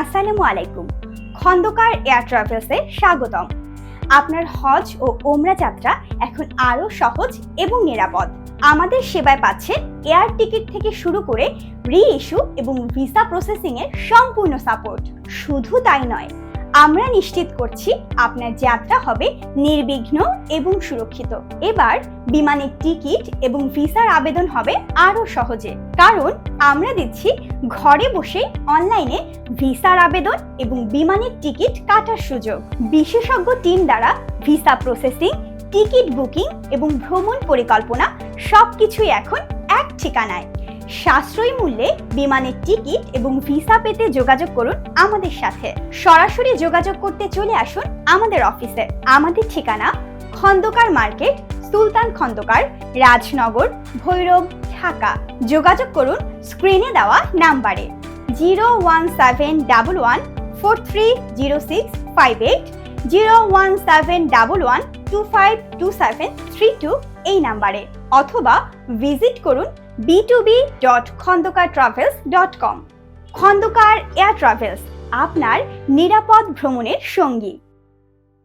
আসসালামু আলাইকুম। খন্দকার এয়ার ট্রাভেলসে স্বাগতম। আপনার হজ ও ওমরা যাত্রা এখন আরও সহজ এবং নিরাপদ। আমাদের সেবায় পাচ্ছেন এয়ার টিকিট থেকে শুরু করে রি ইস্যু এবং ভিসা প্রসেসিংয়ের সম্পূর্ণ সাপোর্ট। শুধু তাই নয় আমরা নিশ্চিত করছি আপনার যাত্রা হবে নির্বিঘ্ন এবং সুরক্ষিত। এবার বিমানের টিকিট এবং ভিসার আবেদন হবে আরও সহজে। কারণ আমরা দিচ্ছি ঘরে বসে অনলাইনে ভিসার আবেদন এবং বিমানের টিকিট কাটার সুযোগ। বিশেষজ্ঞ টিম দ্বারা ভিসা প্রসেসিং, টিকিট বুকিং এবং ভ্রমণ পরিকল্পনা সবকিছুই এখন এক ঠিকানায়। সাশ্রয়ী মূল্যে বিমানের টিকিট এবং ভিসা পেতে যোগাযোগ করুন আমাদের সাথে। সরাসরি যোগাযোগ করতে চলে আসুন আমাদের অফিসে। আমাদের ঠিকানা খন্দকার মার্কেট, সুলতান খন্দকার, রাজনগর, ভৈরব, ঢাকা। যোগাযোগ করুন স্ক্রিনে দেওয়া নাম্বারে। Zero one seven double one four three zero six five eight, zero one seven double one two five two seven three two এই নাম্বারে। অথবা ভিজিট করুন B two B dot Khandakar travels dot com Khandakar air travels আপনার নিরাপদ ভ্রমণের সঙ্গী।